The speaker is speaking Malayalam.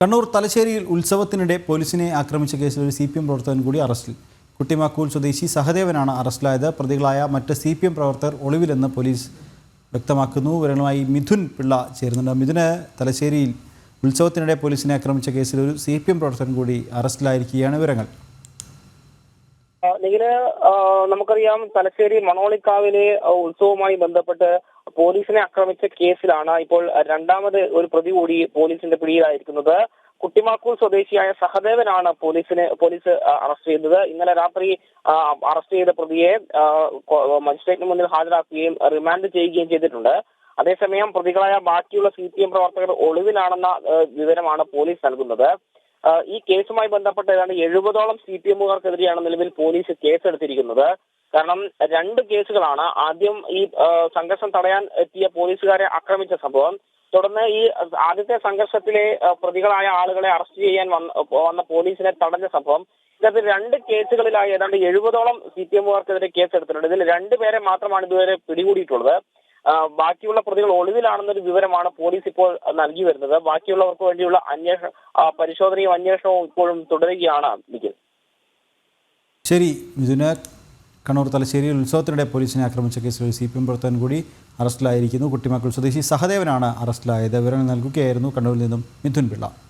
കണ്ണൂർ തലശ്ശേരിയിൽ ഉത്സവത്തിനിടെ പോലീസിനെ ആക്രമിച്ച കേസിൽ ഒരു സി പി എം പ്രവർത്തകൻ കൂടി അറസ്റ്റിൽ. കുട്ടിമാക്കൂൽ സ്വദേശി സഹദേവനാണ് അറസ്റ്റിലായത്. പ്രതികളായ മറ്റ് സി പി എം പ്രവർത്തകർ ഒളിവിലെന്ന് പോലീസ് വ്യക്തമാക്കുന്നു. വിവരങ്ങളുമായി മിഥുൻ പിള്ള ചേരുന്നുണ്ട്. മിഥുന് തലശ്ശേരിയിൽ ഉത്സവത്തിനിടെ പോലീസിനെ ആക്രമിച്ച കേസിൽ ഒരു സി പി എം പ്രവർത്തകൻ കൂടി അറസ്റ്റിലായിരിക്കുകയാണ് വിവരങ്ങൾ. നമുക്കറിയാം തലശ്ശേരി മണോളിക്കാവിലെ ഉത്സവവുമായി ബന്ധപ്പെട്ട് പോലീസിനെ ആക്രമിച്ച കേസിലാണ് ഇപ്പോൾ രണ്ടാമത് ഒരു പ്രതി കൂടി പോലീസിന്റെ പിടിയിലായിരിക്കുന്നത്. കുട്ടിമാക്കൂർ സ്വദേശിയായ സഹദേവനാണ് പോലീസിനെ പോലീസ് അറസ്റ്റ് ചെയ്തത്. ഇന്നലെ രാത്രി അറസ്റ്റ് ചെയ്ത പ്രതിയെ മജിസ്ട്രേറ്റിന് മുന്നിൽ ഹാജരാക്കുകയും റിമാൻഡ് ചെയ്യുകയും ചെയ്തിട്ടുണ്ട്. അതേസമയം പ്രതികളായ ബാക്കിയുള്ള സി പി എം പ്രവർത്തകർ ഒളിവിലാണെന്ന വിവരമാണ് പോലീസ് നൽകുന്നത്. ഈ കേസുമായി ബന്ധപ്പെട്ട് ഏതാണ്ട് എഴുപതോളം സി പി എമ്മുകാർക്കെതിരെയാണ് നിലവിൽ പോലീസ് കേസെടുത്തിരിക്കുന്നത്. കാരണം രണ്ട് കേസുകളാണ് ആദ്യം ഈ സംഘർഷം തടയാൻ എത്തിയ പോലീസുകാരെ ആക്രമിച്ച സംഭവം. തുടർന്ന് ഈ ആദ്യത്തെ സംഘർഷത്തിലെ പ്രതികളായ ആളുകളെ അറസ്റ്റ് ചെയ്യാൻ വന്ന വന്ന പോലീസിനെ തടഞ്ഞ സംഭവം. ഇത്തരത്തിൽ രണ്ട് കേസുകളിലായി ഏതാണ്ട് എഴുപതോളം സി പി എമ്മുകാർക്കെതിരെ കേസെടുത്തിട്ടുണ്ട്. ഇതിൽ രണ്ടുപേരെ മാത്രമാണ് ഇതുവരെ പിടികൂടിയിട്ടുള്ളത്. ബാക്കിയുള്ള പ്രതികൾ ഒളിവിലാണെന്നൊരു വിവരമാണ് പോലീസ് ഇപ്പോൾ നൽകി വരുന്നത്. ബാക്കിയുള്ളവർക്ക് വേണ്ടിയുള്ള അന്വേഷണ പരിശോധനയും അന്വേഷണവും ഇപ്പോഴും തുടരുകയാണ് ശരി മിഥുന് കണ്ണൂർ തലശ്ശേരിയിൽ ഉത്സവത്തിനിടെ പോലീസിനെ ആക്രമിച്ച കേസിൽ സി പി എം പ്രവർത്തകൻ കൂടി അറസ്റ്റിലായിരിക്കുന്നു. കുട്ടിമാക്കൾ സ്വദേശി സഹദേവനാണ് അറസ്റ്റിലായത്. വിവരങ്ങൾ നൽകുകയായിരുന്നു കണ്ണൂരിൽ നിന്നും മിഥുൻ പിള്ള.